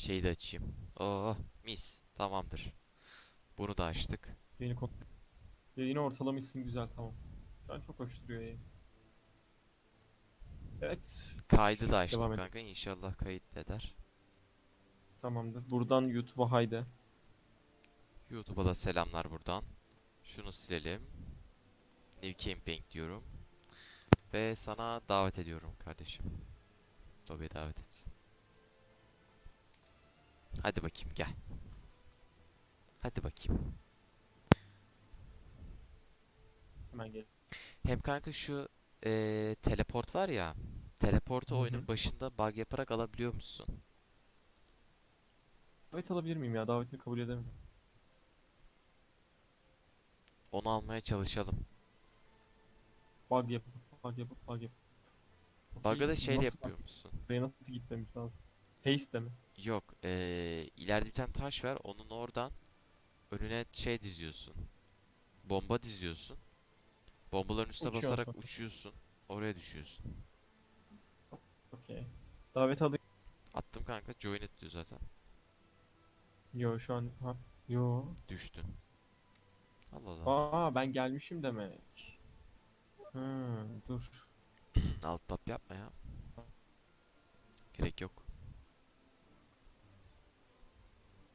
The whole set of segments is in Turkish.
Şeyi de açayım. Oh mis. Tamamdır. Bunu da açtık. Yayını, kon- yayını ortalamışsın güzel tamam. Şu an çok hoş duruyor yayın. Evet Kaydı da açtım Devam kanka. İnşallah kayıt eder. tamamdır. Buradan YouTube'a haydi. YouTube'a da selamlar buradan. Şunu silelim. New Camping diyorum. Ve sana davet ediyorum kardeşim. Lobiye davet et. Hadi bakayım gel. Hadi bakayım. Hemen gel. Hem kanka şu eee, teleport var ya. Teleportu oyunun başında bug yaparak alabiliyor musun? Davet alabilir miyim ya? Davetini kabul edemem. Onu almaya çalışalım. Bug yapıp, bug yapıp, bug yapıp. Bug'ı da Nasıl yapıyor musun? Buraya nasıl gitmemiz lazım? Paste mi? Yok, eee ileride bir tane taş var. Onun oradan önüne şey diziyorsun. Bomba diziyorsun. Bombaların üstüne Uçuyorsun. basarak uçuyorsun. Oraya düşüyorsun. Okey. Davet alayım. Attım kanka. Join et diyor zaten. Yo şu an ha. Yo. Düştün. Allah Allah. Aa ben gelmişim demek. Hı, dur. Alt tap yapma ya. Gerek yok.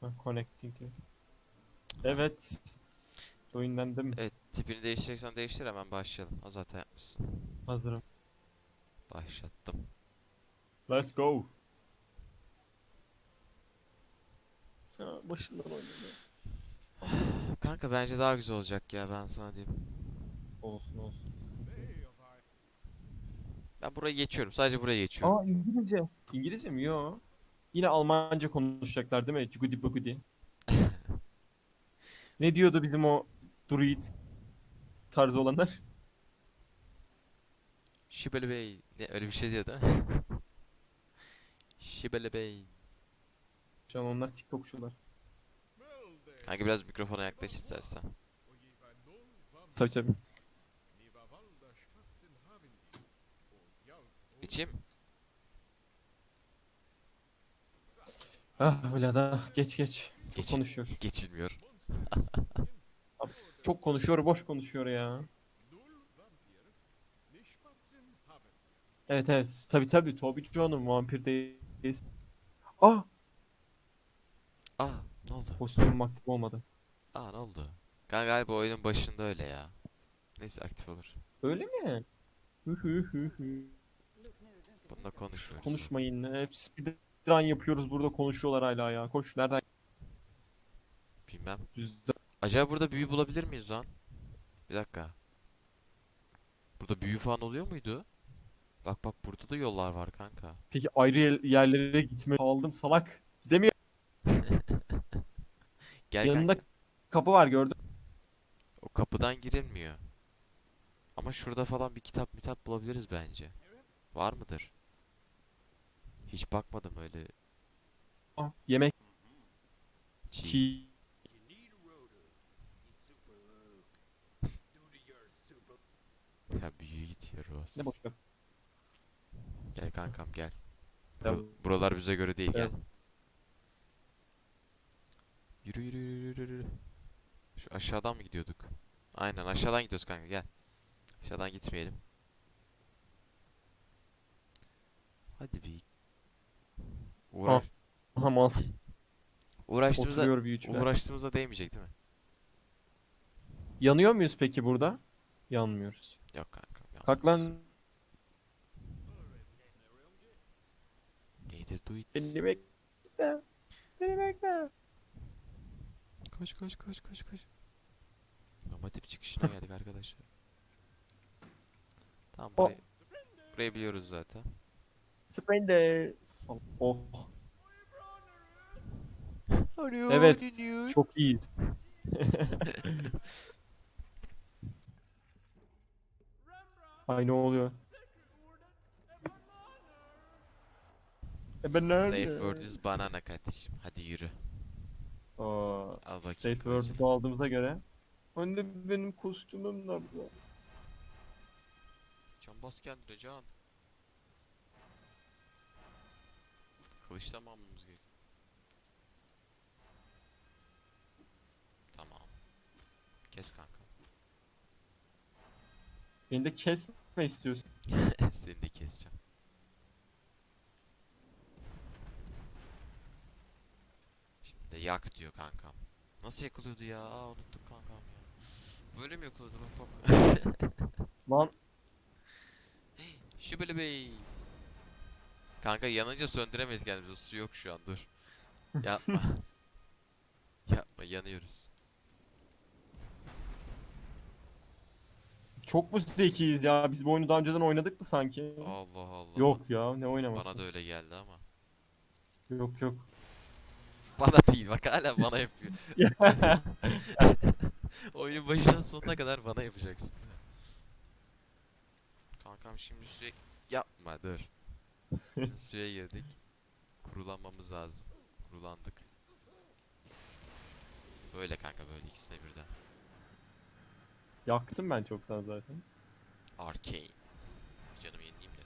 Ha, connecting. diyor. Evet. Joinlendim. Evet, tipini değiştireceksen değiştir hemen başlayalım. O zaten yapmışsın. Hazırım. Başlattım. Let's go. Ha, başından oynadı. Kanka bence daha güzel olacak ya ben sana diyeyim. Olsun olsun. sıkıntı yok. Ben burayı geçiyorum. Sadece buraya geçiyorum. Aa İngilizce. İngilizce mi? Yo. Yine Almanca konuşacaklar değil mi? Cugudi bugudi. ne diyordu bizim o druid tarzı olanlar? Şibeli Bey. Ne öyle bir şey diyor değil mi? Şibeli Bey. Şu an onlar TikTokçular. Kanka biraz mikrofona yaklaş istersen. Tabii tabii. İçim. Ah Vlada geç geç. Çok Geç. konuşuyor. Geçilmiyor. Çok konuşuyor, boş konuşuyor ya. Evet evet. Tabii tabii. Toby Jones'un vampir değil. Ah! Aa ne oldu? Kostümüm aktif olmadı. Aa ne oldu? Kanka galiba oyunun başında öyle ya. Neyse aktif olur. Öyle mi? Hı hı hı hı. Bununla konuşmuyoruz. Konuşmayın. Hep speedrun yapıyoruz burada konuşuyorlar hala ya. Koş nereden? Bilmem. Düzde. Acaba burada büyü bulabilir miyiz lan? Bir dakika. Burada büyü falan oluyor muydu? Bak bak burada da yollar var kanka. Peki ayrı yer- yerlere gitme aldım salak. Gidemiyor. Gel Yanında kanka. kapı var gördün. O kapıdan girilmiyor. Ama şurada falan bir kitap mitap bulabiliriz bence. Var mıdır? Hiç bakmadım öyle. Ah, yemek. Çiğ. Ya büyü git ya Ne ruhsuz. boş ver. Gel kankam gel. Tamam. Bura- buralar bize göre değil gel. Tamam. Yürü yürü yürü yürü yürü. Şu aşağıdan mı gidiyorduk? Aynen aşağıdan gidiyoruz kanka gel. Aşağıdan gitmeyelim. Hadi bir. Uğraş, Aha mas. uğraştığımıza, Oturuyor uğraştığımıza değmeyecek değil mi? Yanıyor muyuz peki burada? Yanmıyoruz. Yok kankam. yanmaz. Kalk lan. Neither do it. Beni bekle. Beni bekle. Koş koş koş koş koş. Normatif çıkışına geldik arkadaşlar. Tamam O- burayı, burayı biliyoruz zaten. Sprender. Oh. Evet, Çok iyiyiz. Ay ne oluyor? E ben nerede? Safe word is banana kardeşim. Hadi yürü. Aa, Al bakayım. safe word'u aldığımıza göre. Anne benim kostümüm nerede? Can bas kendine can. Kılıçtan mı almamız gerekiyor? Tamam. Kes kanka. Beni de kesme istiyorsun. Seni de keseceğim. Şimdi yak diyor kankam. Nasıl yakılıyordu ya? Aa, unuttuk kankam ya. Böyle mi yakılıyordu bak bak. Lan. Hey, Şibili Bey. Kanka yanınca söndüremeyiz kendimizi. Su yok şu an dur. Yapma. Yapma yanıyoruz. çok mu zekiyiz ya? Biz bu oyunu daha önceden oynadık mı sanki? Allah Allah. Yok ya ne oynaması? Bana da öyle geldi ama. Yok yok. Bana değil bak hala bana yapıyor. Oyunun başından sonuna kadar bana yapacaksın. Kankam şimdi suya... Yapma dur. suya girdik. Kurulanmamız lazım. Kurulandık. Böyle kanka böyle ikisine birden. Yaktım ben çoktan zaten. Arcane. Canımı yenileyim de.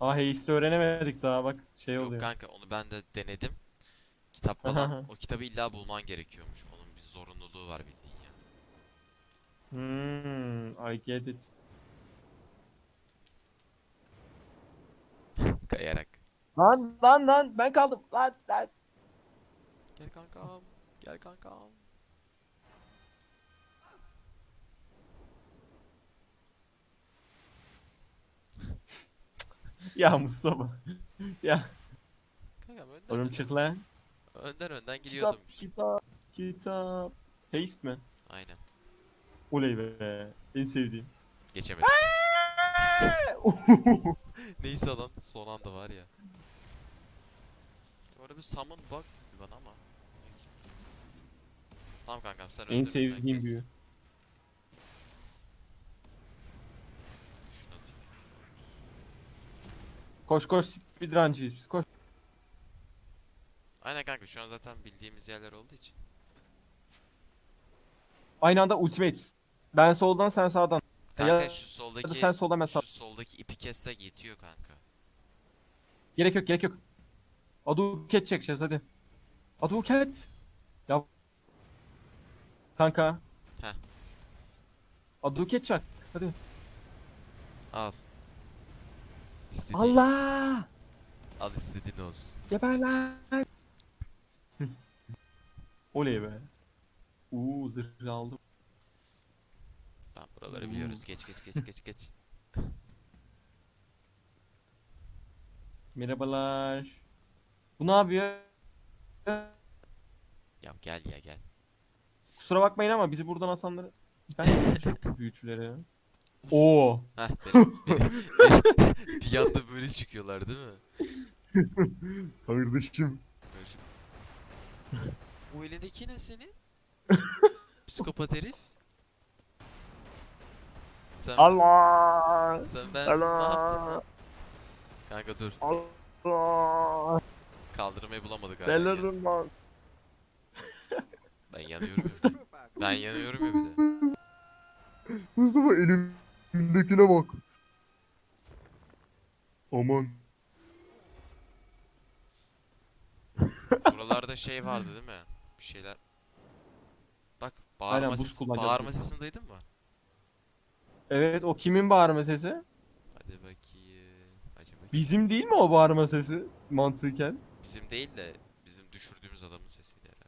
Aa haste öğrenemedik daha bak şey Yok oluyor. kanka onu ben de denedim. Kitap Aha. falan. o kitabı illa bulman gerekiyormuş. Bir zorunluluğu var bildiğin ya. Hmm, I get it. Kayarak. Lan lan lan ben kaldım. Lan lan. Gel kankam. Gel kankam. Ya Mustafa. ya Kankam önden, oğlum çık lan. önden önden gidiyordum. Kitap kitap kitap. Haste mi? Aynen. Oley be. En sevdiğim. Geçemedim. Neyse lan son anda var ya. Orada bir summon bug dedi bana ama. Neyse. Tamam kankam sen en önden önden sevdiğim kes. büyü. Şunu atayım. Koş koş speedruncıyız biz koş. Aynen kanka şu an zaten bildiğimiz yerler olduğu için. Aynı anda ultimates. Ben soldan sen sağdan. Kanka Ya şu soldaki da sen soldan ben sağ. şu soldaki ipi kessek yetiyor kanka. Gerek yok gerek yok. Aduket çekeceğiz hadi. Aduket. Ya. Kanka. Heh. Aduket çak. Hadi. Al. İstediğin, Allah. Al istediğin olsun. Geber lan. Oley be. Uuu zırhı aldım. Tamam buraları biliyoruz. Geç geç geç geç geç. Merhabalar. Bu ne yapıyor? Ya gel ya gel. Kusura bakmayın ama bizi buradan atanları ben konuşacak büyücülere. Oo. Heh benim, benim, benim- bir anda böyle çıkıyorlar değil mi? Kardeşim. Böyle şey- O elindeki ne senin? Psikopat herif. Sen, Allah. sen ben ne yaptın lan? Allah. Kanka dur. Allah. Kaldırmayı bulamadık hala. ya. Delirim lan. Ben yanıyorum. ya. Ben yanıyorum ya bir de. Mustafa elimdekine bak. Aman. Buralarda şey vardı değil mi? Bir şeyler. Aynen, bağırma, sesi, kullanacak bağırma sesini duydun mu? Evet o kimin bağırma sesi? Hadi bakayım. Acaba Bizim değil mi o bağırma sesi mantıken? bizim değil de bizim düşürdüğümüz adamın sesiydi herhalde.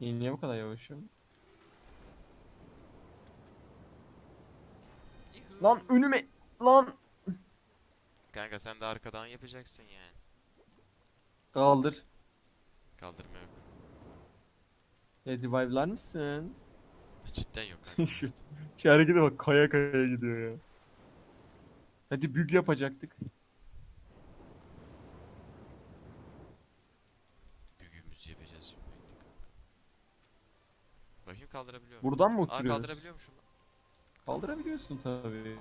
İyi niye bu kadar yavaşım? Lan önüme lan Kanka sen de arkadan yapacaksın yani. kaldır. Kaldırma yok. E revive'lar mısın? Cidden yok. Şu- Şu harekete bak kaya kaya gidiyor ya. Hadi büyük yapacaktık. Büyüğümüzü yapacağız şimdi. Bakayım kaldırabiliyor muyum? Buradan mı Aa uçuruyoruz? kaldırabiliyormuşum. Kaldırabiliyorsun tabii.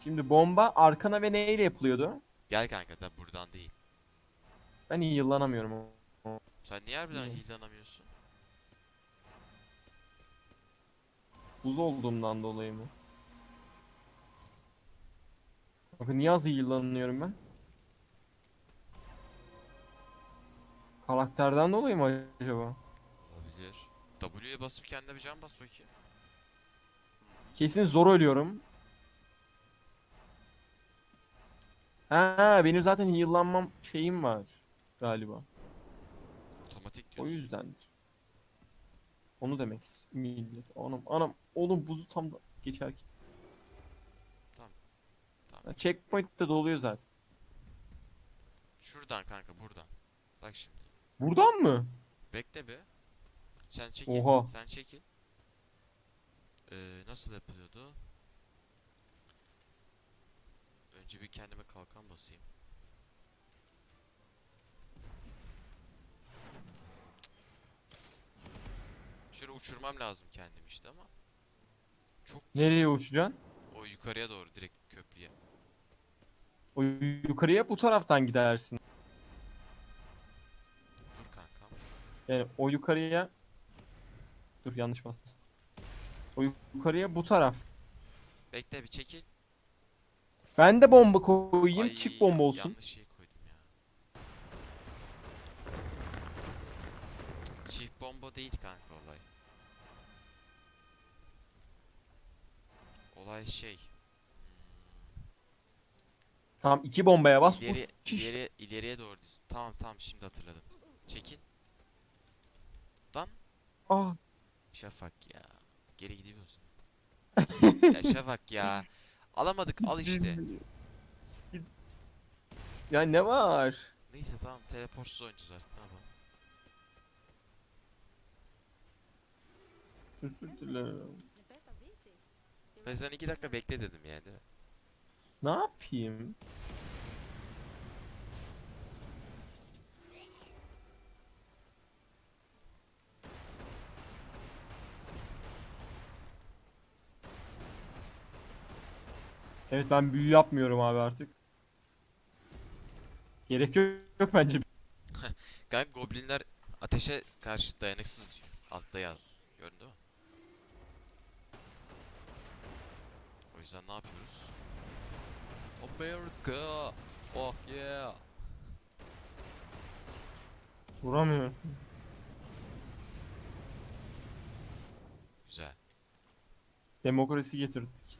Şimdi bomba arkana ve neyle yapılıyordu? Gel kanka da buradan değil. Ben iyi yıllanamıyorum. Sen niye harbiden hillanamıyorsun? Buz olduğumdan dolayı mı? Bakın niye az yıllanıyorum ben? Karakterden dolayı mı acaba? Olabilir. W'ye basıp kendine bir can bas bakayım. Kesin zor ölüyorum. Ha benim zaten yıllanmam şeyim var galiba. Otomatik O diyorsun. yüzdendir. Onu demek millet. Anam anam oğlum buzu tam da geçerken. Tamam, tamam. Ha, Checkpoint de doluyor zaten. Şuradan kanka buradan. Bak şimdi. Buradan mı? Bekle be. Sen çekil. Oha. Sen çekil. Ee, nasıl yapılıyordu? Önce bir kendime kalkan basayım. Şöyle uçurmam lazım kendimi işte ama. Çok Nereye uçacaksın? o yukarıya doğru direkt köprüye. O yukarıya bu taraftan gidersin. Dur kankam. Yani o yukarıya Dur yanlış bastım. O yukarıya bu taraf. Bekle bir çekil. Ben de bomba koyayım, Ay, çift bomba olsun. Yanlış şey koydum ya. Çift bomba değil kanka olay. Şey. Tamam iki bombaya bas. İleri, uç ileri, ileriye doğru diz. Tamam tamam şimdi hatırladım. Çekin. Ah, Şafak ya. Geri gidiyorsun. ya Şafak ya. Alamadık al işte. Ya ne var? Neyse tamam teleportsuz oynayacağız artık ne yapalım. Özür dilerim. Ben sana iki dakika bekle dedim yani değil mi? Ne yapayım? Evet ben büyü yapmıyorum abi artık. Gerek yok, yok bence. Kanka goblinler ateşe karşı dayanıksız diyor. Altta yaz. Gördün değil mi? O yüzden ne yapıyoruz? America! Oh yeah! Vuramıyorum. Güzel. Demokrasi getirdik.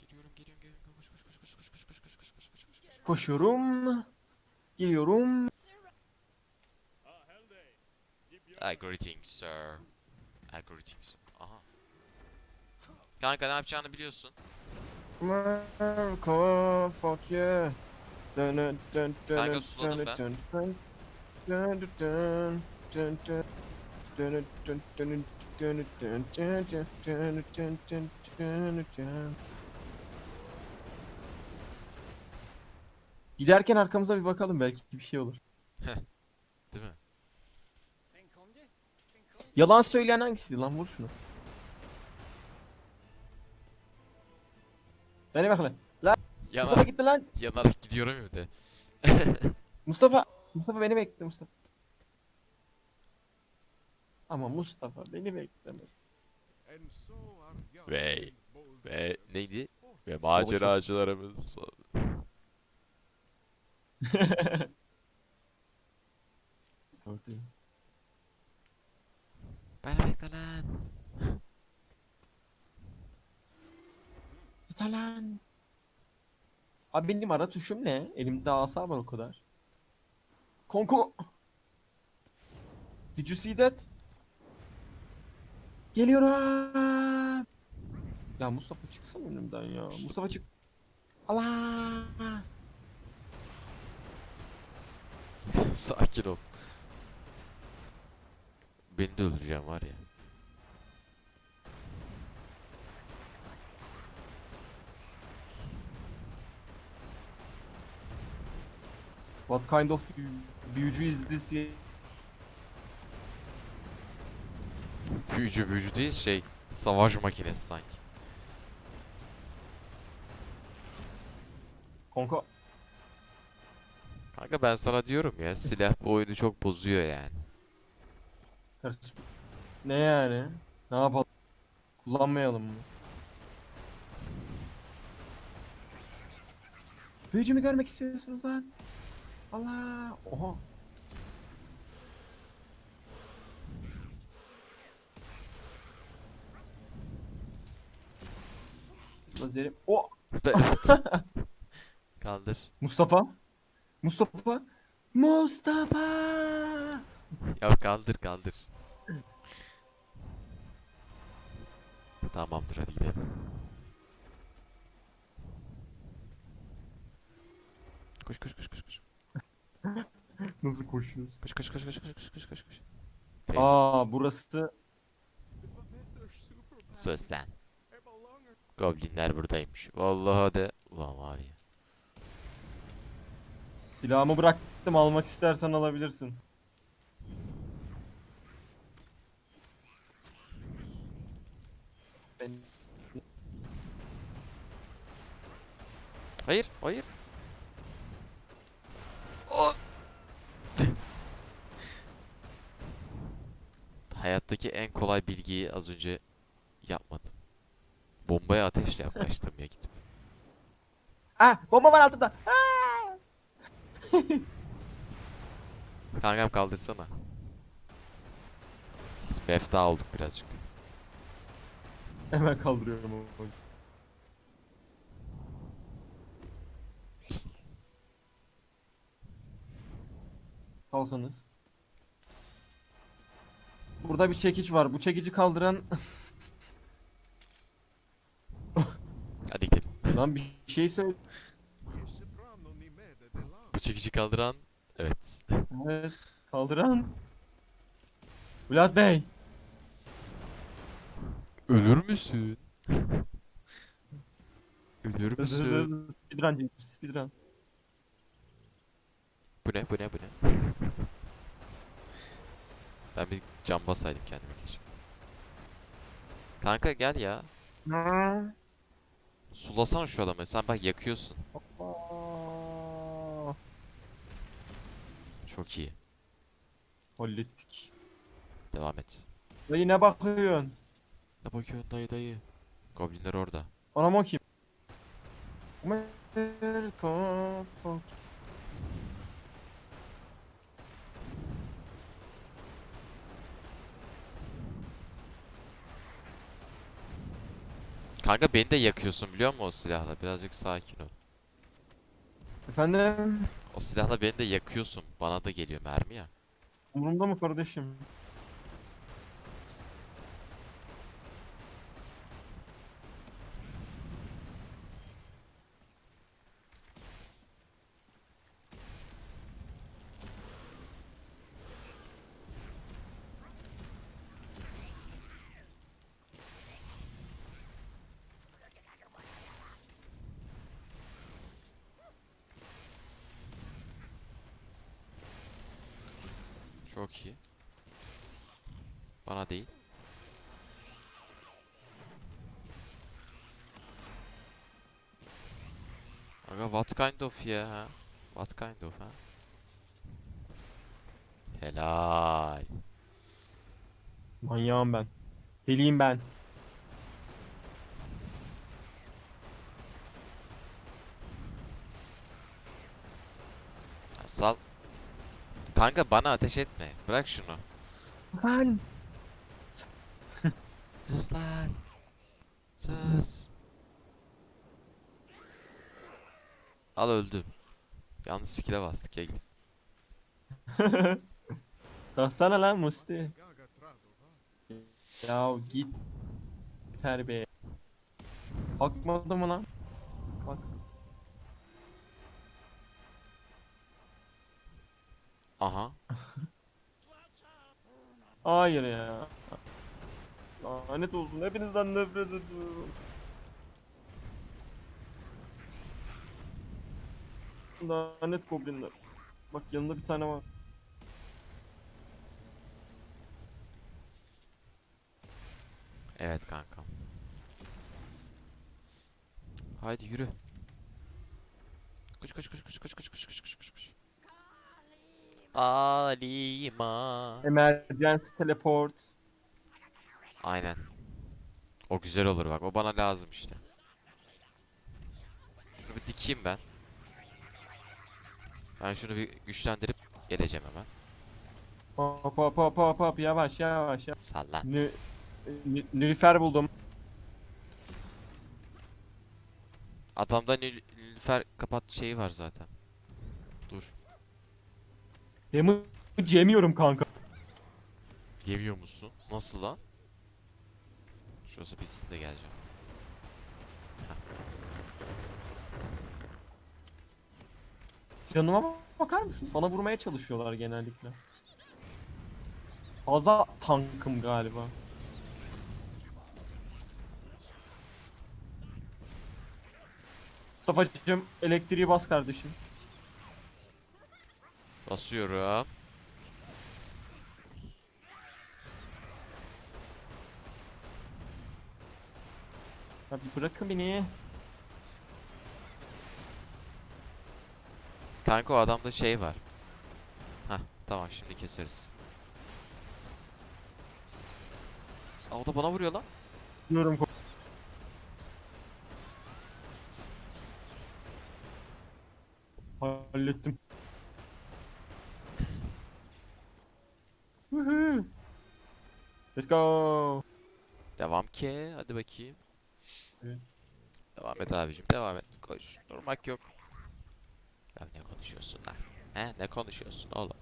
Geliyorum geliyorum geliyorum. Koş koş koş koş koş koş koş koş koş koş koş koş koş. Koşuyorum. Geliyorum. Ah, greetings sir. Ah, greetings. Kanka ne yapacağını biliyorsun. America, fuck yeah. Dun dun dun dun Kanka suladım ben. dun dun. Dun dun dun dun dun. Dun dun dun dun dun dun dun dun dun dun dun dun. Giderken arkamıza bir bakalım belki bir şey olur. Değil mi? Yalan söyleyen hangisiydi lan vur şunu. Beni bekle. Mustafa Yanarak, gitme lan. yanarak gidiyorum ya bir de. Mustafa. Mustafa beni bekle Mustafa. Ama Mustafa beni bekleme. Ve ve neydi? Ve maceracılarımız Gördüm. Ben bekle lan. Lan. Abi benim ara tuşum ne? Elimde asa var o kadar. Konko. Did you see that? Geliyorum. Ya Mustafa çıksana önümden ya. Mustafa çık. Allah. Sakin ol. Beni de öldüreceğim var ya. What kind of büyücü is this? Büyücü büyücü değil şey. Savaş makinesi sanki. Konko. Kanka ben sana diyorum ya silah bu oyunu çok bozuyor yani. Ne yani? Ne yapalım? Kullanmayalım mı? Büyücümü görmek istiyorsunuz lan. Allah. Oha. Lazerim. O Kaldır. Mustafa. Mustafa. Mustafa. Ya kaldır kaldır. Tamamdır hadi gidelim. Koş koş koş koş koş. Nasıl koşuyoruz? Koş koş koş koş koş koş koş koş koş. Teyze. Aa burası Sus lan. Goblinler buradaymış. Vallahi de. Ulan var ya. silahımı bıraktım almak istersen alabilirsin. Ben Hayır hayır. Oh! Hayattaki en kolay bilgiyi az önce yapmadım. Bombaya ateşle yaklaştım ya gittim. Ah bomba var altımda. Ah! Kankam kaldırsana. Biz mefta olduk birazcık. Hemen kaldırıyorum onu. Kalkınız. Burada bir çekiç var. Bu çekici kaldıran Hadi gidelim. lan bir şey söyle. Bu çekici kaldıran. Evet. Evet, kaldıran. Bülent Bey. Ölür müsün? Ölür Hızlı hızlı müsün? hızlı. Speedrun, speedrun. Bu ne bu ne bu ne? Ben bir cam basaydım kendime keşke. Kanka gel ya. Sulasana şu adamı. Sen bak yakıyorsun. Çok iyi. Hallettik. Devam et. Dayı ne bakıyorsun? Ne bakıyorsun dayı dayı? Goblinler orada. Anam o kim? Amerika, fuck. Kanka beni de yakıyorsun biliyor musun o silahla? Birazcık sakin ol. Efendim? O silahla beni de yakıyorsun. Bana da geliyor mermi ya. Umurumda mı kardeşim? Çok iyi. Bana değil. Aga what kind of ya ha? What kind of ha? Helal. Manyağım ben. Deliyim ben. Sal. Kanka bana ateş etme. Bırak şunu. Ben. Sus lan. Sus. Al öldüm. Yalnız skill'e bastık ya gidip. Kalksana lan Musti. Ya git. Terbiye. Kalkmadı mı lan? Aha. Hayır ya. Lanet olsun. Hepinizden nefret ediyorum. Lanet goblinler. Bak yanında bir tane var. Evet kankam. Haydi yürü. Koş koş koş koş koş koş koş koş koş koş. Alima. Emergency teleport. Aynen. O güzel olur bak. O bana lazım işte. Şunu bir dikeyim ben. Ben şunu bir güçlendirip geleceğim hemen. Hop hop hop hop hop yavaş yavaş yavaş. Salla. Nü, nü, Nilüfer buldum. Adamda nilüfer kapat şeyi var zaten. Dur. Damage yemiyorum kanka. Yemiyor musun? Nasıl lan? Şurası bitsin de geleceğim. Canıma bakar mısın? Bana vurmaya çalışıyorlar genellikle. Fazla tankım galiba. Mustafa'cığım elektriği bas kardeşim. Basıyorum. Ya bir bırakın beni. Kanka o adamda şey var. Hah tamam şimdi keseriz. Aa, o da bana vuruyor lan. Diyorum. Let's go. Devam ki. Hadi bakayım. Evet. Devam et abicim. Devam et. Koş. Durmak yok. Ya ne konuşuyorsun lan? He ne konuşuyorsun oğlum?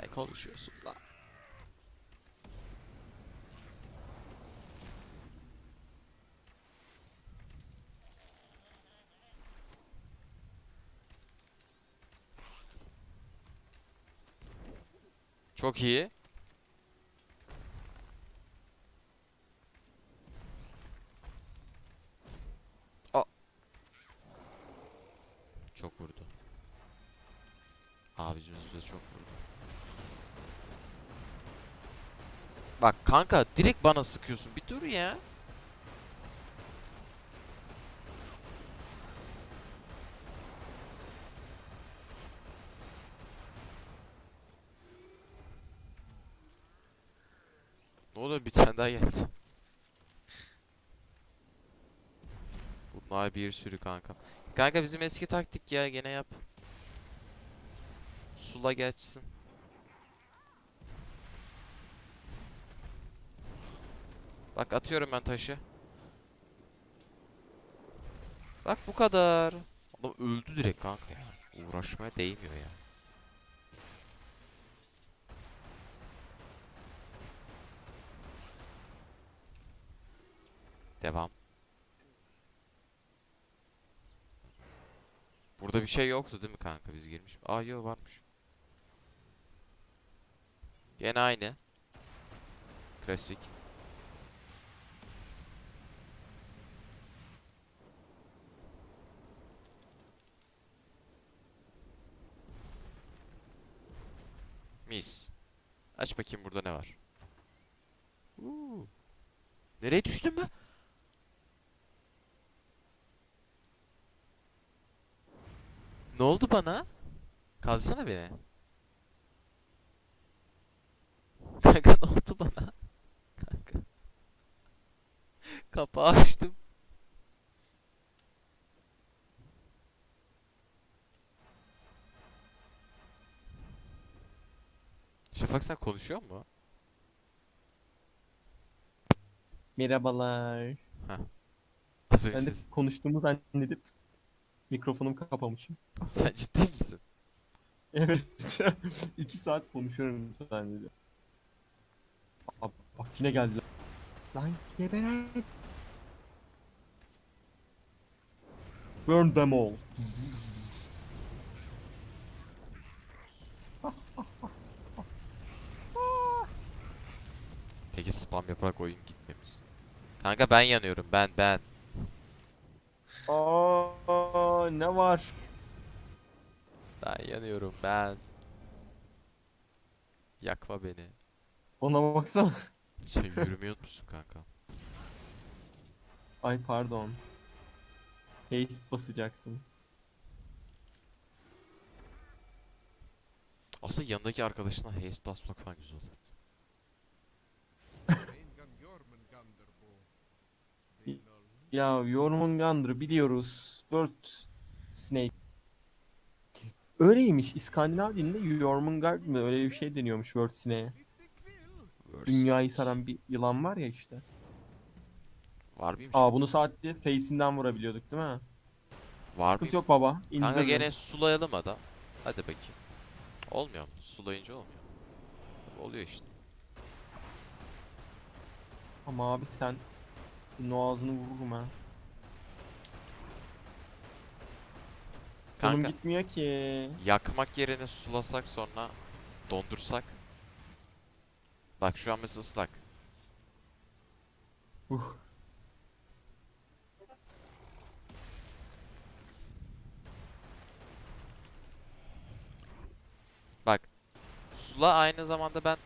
Ne konuşuyorsun lan? Çok iyi. Kanka direkt bana sıkıyorsun. Bir dur ya. Ne oluyor bir tane daha geldi. Bunlar bir sürü kanka. Kanka bizim eski taktik ya gene yap. Sula geçsin. Bak atıyorum ben taşı. Bak bu kadar. Adam öldü direkt kanka ya. Uğraşmaya değmiyor ya. Devam. Burada bir şey yoktu değil mi kanka biz girmiş. Aa yok varmış. Gene aynı. Klasik. Mis. Aç bakayım burada ne var. Uuu. Nereye düştüm ben? Ne oldu bana? Kaldırsana beni. Kanka ne oldu bana? Kanka. Kapağı açtım. Şafak sen konuşuyor mu? Merhabalar. Az önce Ben de siz- konuştuğumu zannedip mikrofonumu kapamışım. Sen ciddi misin? Evet. İki saat konuşuyorum zannediyorum. Aa, bak yine geldiler. Lan geberer. Burn them all. Yaparak oyun gitmemiz. Kanka ben yanıyorum ben ben. Aa ne var? Ben yanıyorum ben. Yakma beni. Ona baksana. Sen yürümeyi unutmuşsun kanka. Ay pardon. Haste basacaktım. Aslında yanındaki arkadaşına haste basmak falan güzel olur. Ya Jormungandr'ı biliyoruz. World Snake. Öyleymiş. İskandinav dilinde Jormungand mı öyle bir şey deniyormuş Wordsine'ye. Dünyayı saran bir yılan var ya işte. Var mıymış? Aa bunu sadece face'inden vurabiliyorduk değil mi? Var Sıkıntı yok baba. Kanka indiririm. gene sulayalım adam. Hadi bakayım. Olmuyor mu? Sulayınca olmuyor. Oluyor işte. Ama abi sen bunun ağzını vururum ha. Kanka gitmiyor ki. yakmak yerine sulasak sonra dondursak. Bak şu an mesela ıslak. Uh. Bak. Sula aynı zamanda ben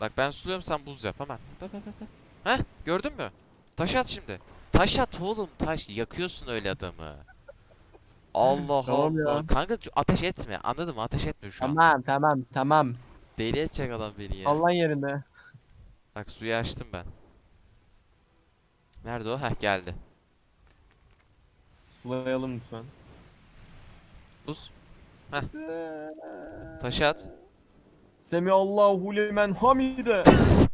Bak ben suluyorum sen buz yap hemen. Heh gördün mü? Taş at şimdi. Taş at oğlum taş. Yakıyorsun öyle adamı. Allah Tamam ya. Allah. Kanka ateş etme. Anladın mı? Ateş etme şu an. Tamam tamam tamam. Deli edecek adam beni ya. Allah yerine. Bak suyu açtım ben. Nerede o? Heh geldi. Sulayalım lütfen. Buz. Taşı at. Semi Allahu limen hamide.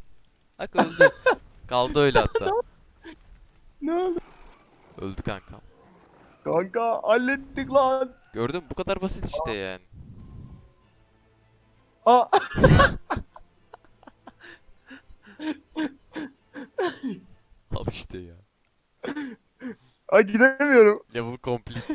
Bak öldü. Kaldı öyle hatta. ne oldu? Öldü kankam. Kanka hallettik lan. Gördün mü? Bu kadar basit işte yani. Aa. Al işte ya. Ay gidemiyorum. Level complete.